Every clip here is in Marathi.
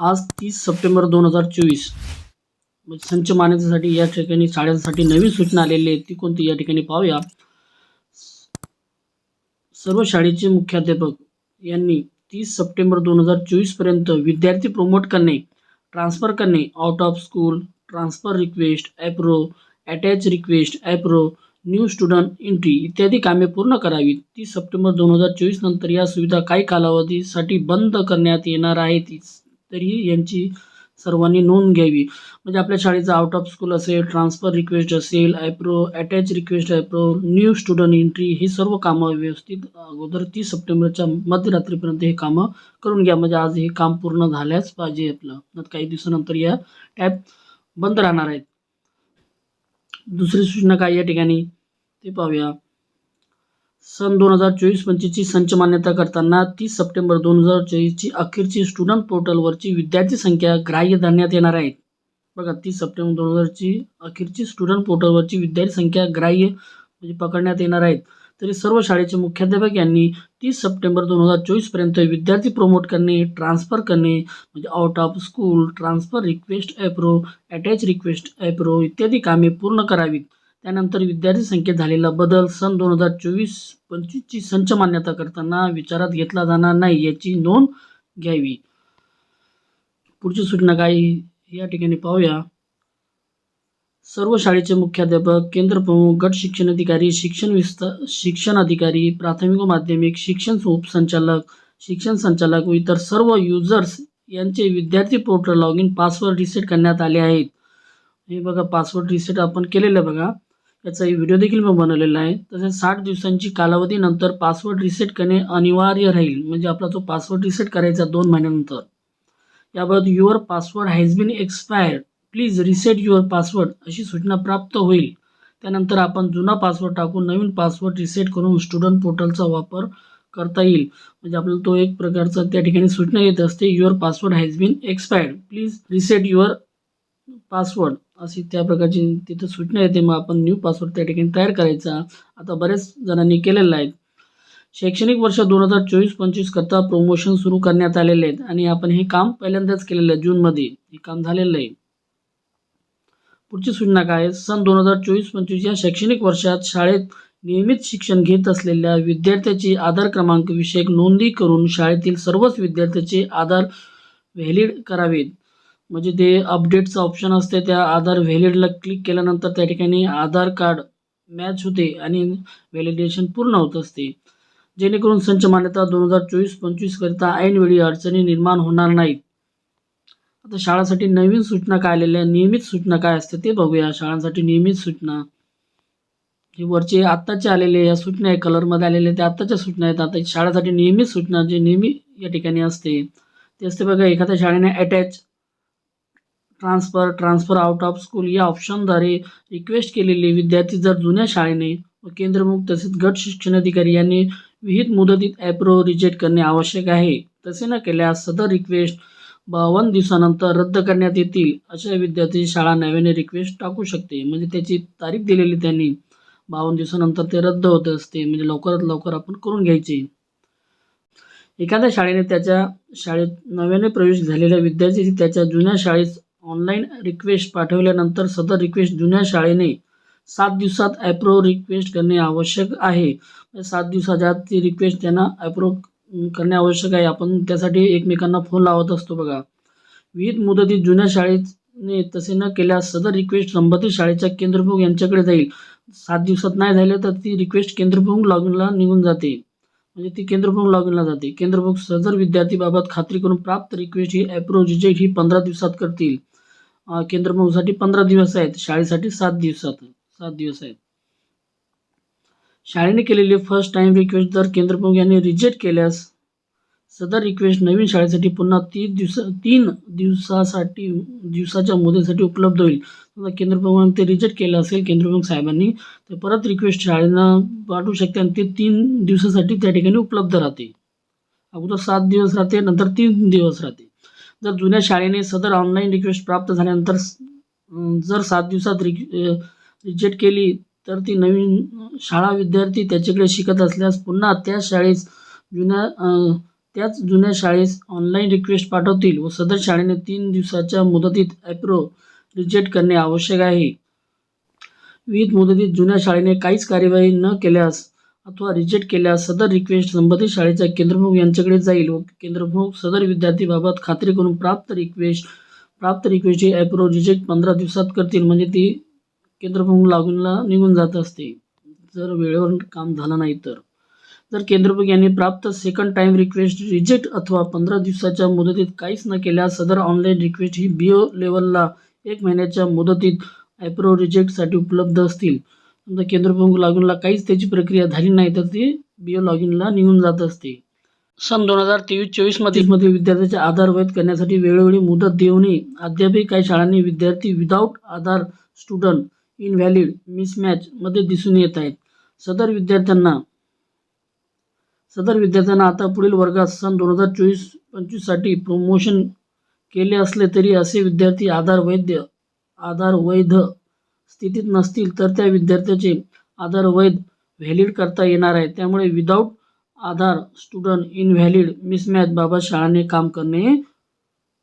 आज तीस सप्टेंबर दोन हजार चोवीस. म्हणजे संच मान्यतेसाठी या ठिकाणी शाळांसाठी नवीन सूचना आलेली आहे. ती कोणती या ठिकाणी पाहूया. सर्व शाळेचे मुख्याध्यापक यांनी तीस सप्टेंबर दोन हजार चोवीसपर्यंत विद्यार्थी प्रमोट करणे ट्रान्सफर करणे out of school transfer request approve attach request approve new student entry इत्यादी कामे पूर्ण करावीत. तीस सप्टेंबर दोन हजार चोवीस नंतर या सुविधा काही कालावधीसाठी बंद करण्यात येणार आहेत. तरीही यांची सर्वांनी नोंद घ्यावी. म्हणजे आपल्या शाळेचं आउट ऑफ स्कूल असेल ट्रान्सफर रिक्वेस्ट असेल approve attach request approve new student entry ही सर्व कामं व्यवस्थित अगोदर तीस सप्टेंबरच्या मध्यरात्रीपर्यंत हे कामं करून घ्या. म्हणजे आज हे काम पूर्ण झाल्याच पाहिजे आपलं. काही दिवसानंतर या टॅब बंद राहणार आहेत. दुसरी सूचना काय या ठिकाणी? ते पाहूया. सन दोन हजार चोवीस पंचवीसची संच मान्यता करताना तीस सप्टेंबर दोन हजार चोवीसची अखेरची स्टुडंट पोर्टलवरची विद्यार्थी संख्या ग्राह्य धरण्यात येणार आहे. बघा तीस सप्टेंबर दोन हजारची अखेरची स्टुडंट पोर्टलवरची विद्यार्थी संख्या ग्राह्य म्हणजे पकडण्यात येणार आहेत. तरी सर्व शाळेचे मुख्याध्यापक यांनी तीस सप्टेंबर दोन हजार चोवीसपर्यंत विद्यार्थी प्रमोट करणे ट्रान्सफर करणे म्हणजे out of school transfer request approve attach request approve इत्यादी कामे पूर्ण करावीत. त्यानंतर विद्यार्थी संख्येत झालेला बदल सन दोन हजार चोवीस पंचवीसची संच मान्यता करताना विचारात घेतला जाणार नाही याची नोंद घ्यावी. पुढची सूचना काय? या ठिकाणी पाहूया. सर्व शाळेचे मुख्याध्यापक केंद्रप्रमुख गट शिक्षण अधिकारी शिक्षण विस्तार शिक्षण अधिकारी प्राथमिक व माध्यमिक शिक्षण उपसंचालक शिक्षण संचालक व इतर सर्व युजर्स यांचे विद्यार्थी portal log in password reset करण्यात आले आहेत. हे बघा पासवर्ड रिसेट आपण केलेलं आहे बघा. याचाही व्हिडिओ देखील मी बनवलेला आहे. तसेच साठ दिवसांची कालावधीनंतर पासवर्ड रिसेट करणे अनिवार्य राहील. म्हणजे आपला जो पासवर्ड रिसेट करायचा दोन महिन्यानंतर. याबाबत your password has been expired please reset your password अशी सूचना प्राप्त होईल. त्यानंतर आपण जुना पासवर्ड टाकून नवीन पासवर्ड रिसेट करून स्टुडंट पोर्टलचा वापर करता येईल. म्हणजे आपल्याला तो एक प्रकारचा त्या ठिकाणी सूचना येत असते your password has been expired please reset your password अशी त्या प्रकारची तिथं सूचना येते. मग आपण न्यू पासवर्ड त्या ठिकाणी तयार करायचा. आता बऱ्याच जणांनी केलेला आहे. शैक्षणिक वर्ष दोन हजार चोवीस पंचवीस करता प्रमोशन सुरू करण्यात आलेले आहेत. आणि आपण हे काम पहिल्यांदाच केलेलं आहे जूनमध्ये हे काम झालेलं आहे. पुढची सूचना काय? आहे? सन दोन हजार चोवीस पंचवीस या शैक्षणिक वर्षात शाळेत नियमित शिक्षण घेत असलेल्या विद्यार्थ्याची आधार क्रमांक विषयक नोंदी करून शाळेतील सर्वच विद्यार्थ्याचे आधार व्हॅलिड करावेत. म्हणजे ते अपडेटचं ऑप्शन असते त्या आधार व्हॅलिडला क्लिक केल्यानंतर त्या ठिकाणी आधार कार्ड मॅच होते आणि व्हॅलिडेशन पूर्ण होत असते. जेणेकरून संच मान्यता दोन हजार चोवीस पंचवीसकरिता ऐनवेळी अडचणी निर्माण होणार नाहीत. आता शाळांसाठी नवीन सूचना काय आलेल्या नियमित सूचना काय असते ते बघूया. शाळांसाठी नियमित सूचना. हे वरचे आत्ताचे आलेले या सूचना आहे कलरमध्ये आलेले ते आत्ताच्या सूचना आहेत. आता शाळेसाठी नियमित सूचना जे नेहमी या ठिकाणी असते ते असते बघा एखाद्या शाळेने attach transfer transfer out of school या ऑप्शनद्वारे रिक्वेस्ट केलेले विद्यार्थी जर जुन्या शाळेने व केंद्रमुख तसेच गट शिक्षण अधिकारी यांनी विहित मुदतीत ॲप्रो रिजेक्ट करणे आवश्यक आहे. तसे न केल्यास सदर रिक्वेस्ट बावन्न दिवसानंतर रद्द करण्यात येतील अशा विद्यार्थी शाळा नव्याने रिक्वेस्ट टाकू शकते. म्हणजे त्याची तारीख दिलेली त्यांनी. बावन्न दिवसानंतर ते रद्द होत असते. म्हणजे लवकरात लवकर आपण करून घ्यायचे. एखाद्या शाळेने त्याच्या शाळेत नव्याने प्रवेश झालेल्या विद्यार्थी त्याच्या जुन्या शाळेत ऑनलाईन रिक्वेस्ट पाठवल्यानंतर सदर रिक्वेस्ट जुन्या शाळेने सात दिवसात ॲप्रो रिक्वेस्ट करणे आवश्यक आहे. म्हणजे सात दिवसाच्या ती रिक्वेस्ट त्यांना ॲप्रो करणे आवश्यक आहे. आपण त्यासाठी एकमेकांना फोन लावत असतो बघा. विविध मुदतीत जुन्या शाळेने तसे न केल्यास सदर रिक्वेस्ट संबंधित शाळेच्या केंद्रप्रमुख यांच्याकडे जाईल. सात दिवसात नाही झाले तर ती रिक्वेस्ट केंद्रप्रमुख लॉगिनला निघून जाते. म्हणजे ती केंद्रप्रमुख लॉगिनला जाते. केंद्रप्रमुख सदर विद्यार्थीबाबत खात्री करून प्राप्त रिक्वेस्ट ही ॲप्रो रिजेक्ट ही पंधरा दिवसात करतील. अं, पंधरा दिवस आहेत. शाळेसाठी सात दिवसात सात दिवस आहेत. शाळेने केलेली फर्स्ट टाइम रिक्वेस्ट जर केंद्रप्रमुख यांनी रिजेक्ट केल्यास सदर रिक्वेस्ट नवीन शाळेसाठी पुन्हा तीन दिवस तीन दिवसासाठी दिवसाच्या मुदतीसाठी उपलब्ध होईल. समजा केंद्रप्रमुखांनी ते रिजेक्ट केलं असेल केंद्रप्रमुख साहेबांनी तर परत रिक्वेस्ट शाळेंना पाठवू शकते आणि ते तीन दिवसासाठी त्या ठिकाणी उपलब्ध राहते अगोदर सात दिवस राहते नंतर तीन दिवस राहते. जर जुन्या शाळेने सदर ऑनलाईन रिक्वेस्ट प्राप्त झाल्यानंतर जर सात दिवसात रि रिजेक्ट केली तर ती नवीन शाळा विद्यार्थी त्याच्याकडे शिकत असल्यास पुन्हा त्या शाळेस जुन्या त्याच जुन्या शाळेस ऑनलाईन रिक्वेस्ट पाठवतील व सदर शाळेने तीन दिवसाच्या मुदतीत ॲप्रो रिजेक्ट करणे आवश्यक आहे. विविध मुदतीत जुन्या शाळेने काहीच कार्यवाही न केल्यास अथवा रिजेक्ट केल्यास सदर रिक्वेस्ट संबंधित शाळेच्या केंद्रप्रमुख यांच्याकडे जाईल व केंद्रप्रमुख सदर विद्यार्थीबाबत खात्री करून प्राप्त रिक्वेस्ट प्राप्त रिक्वेस्टची ॲप्रो रिजेक्ट पंधरा दिवसात करतील. म्हणजे ती केंद्रप्रमुख लागूनला निघून जात असते. जर वेळेवर काम झालं नाही तर. जर केंद्रप्रमुख यांनी प्राप्त सेकंड टाइम रिक्वेस्ट रिजेक्ट अथवा पंधरा दिवसाच्या मुदतीत काहीच न केल्यास सदर ऑनलाईन रिक्वेस्ट ही बी ओ लेवलला एक महिन्याच्या मुदतीत ॲप्रो रिजेक्टसाठी उपलब्ध असतील. समजा केंद्रप्रमुख लॉगिनला काहीच त्याची प्रक्रिया झाली नाही तर ती बी ओ लॉगिनला निघून जात असते. सन दोन हजार तेवीस चोवीसमध्ये मध्ये विद्यार्थ्याचे आधार वैध करण्यासाठी वेळोवेळी मुदत देऊनही अद्यापही काही शाळांनी विद्यार्थी विदाऊट आधार स्टुडंट इनव्हॅलिड मिसमॅचमध्ये दिसून येत आहेत. सदर विद्यार्थ्यांना सदर विद्यार्थ्यांना आता पुढील वर्गात सन दोन हजार चोवीस पंचवीससाठी प्रमोशन केले असले तरी असे विद्यार्थी आधार वैध आधार वैध स्थितीत नसतील तर त्या विद्यार्थ्याचे आधार वैध व्हॅलिड करता येणार आहे. त्यामुळे without Aadhaar student invalid mismatch बाबत शाळांनी काम करणे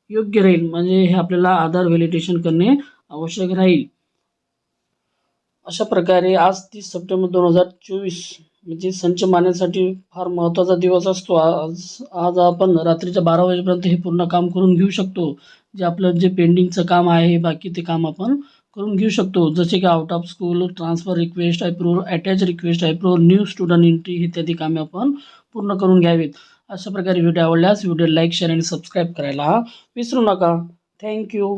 योग्य राहील. म्हणजे हे आपल्याला आधार व्हॅलिडेशन करणे आवश्यक राहील. अशा प्रकारे आज तीस सप्टेंबर दोन हजार चोवीस म्हणजे संच मानण्यासाठी फार महत्त्वाचा दिवस असतो. आज आज आपण रात्रीच्या बारा वाजेपर्यंत हे पूर्ण काम करून घेऊ शकतो. जे आपलं जे पेंडिंगचं काम आहे बाकी ते काम आपण करून घेऊ शकतो. जसे की out of school transfer request approval attach request approval new student entry इत्यादी कामे आपण पूर्ण करून घ्यावीत. अशा प्रकारे व्हिडिओ आवडल्यास व्हिडिओ लाईक शेअर आणि सबस्क्राईब करायला विसरू नका. थँक्यू